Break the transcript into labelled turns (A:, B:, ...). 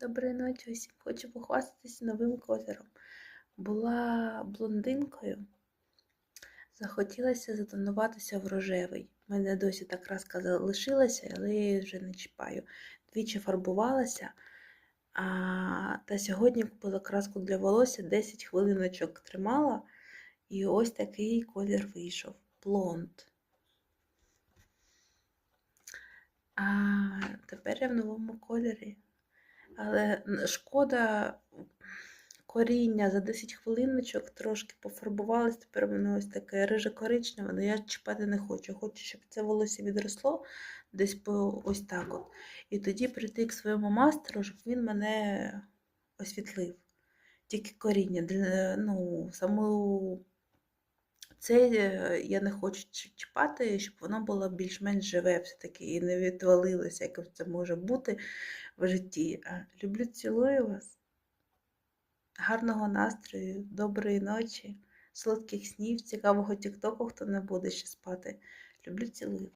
A: Доброї ночі усім. Хочу похвастатися новим кольором. Була блондинкою, захотілося затонуватися в рожевий. У мене досі та краска залишилася, але я її вже не чіпаю. Двічі фарбувалася. А, та сьогодні купила краску для волосся, 10 хвилиночок тримала, і ось такий колір вийшов. Блонд. А тепер я в новому кольорі. Але шкода коріння за 10 хвилиночок трошки пофарбувалось, тепер воно ось таке рижо-коричневе, але я чіпати не хочу. Хочу, щоб це волосся відросло десь по ось так от. І тоді прийти к своєму мастеру, щоб він мене освітлив. Тільки коріння. Ну, саму це е, я не хочу чіпати, щоб воно було більш-менш живе все-таки і не відвалилося, як це може бути в житті. А, Люблю, цілую вас. Гарного настрою, доброї ночі, солодких снів, цікавого тіктоку, хто не буде ще спати. Люблю, цілую.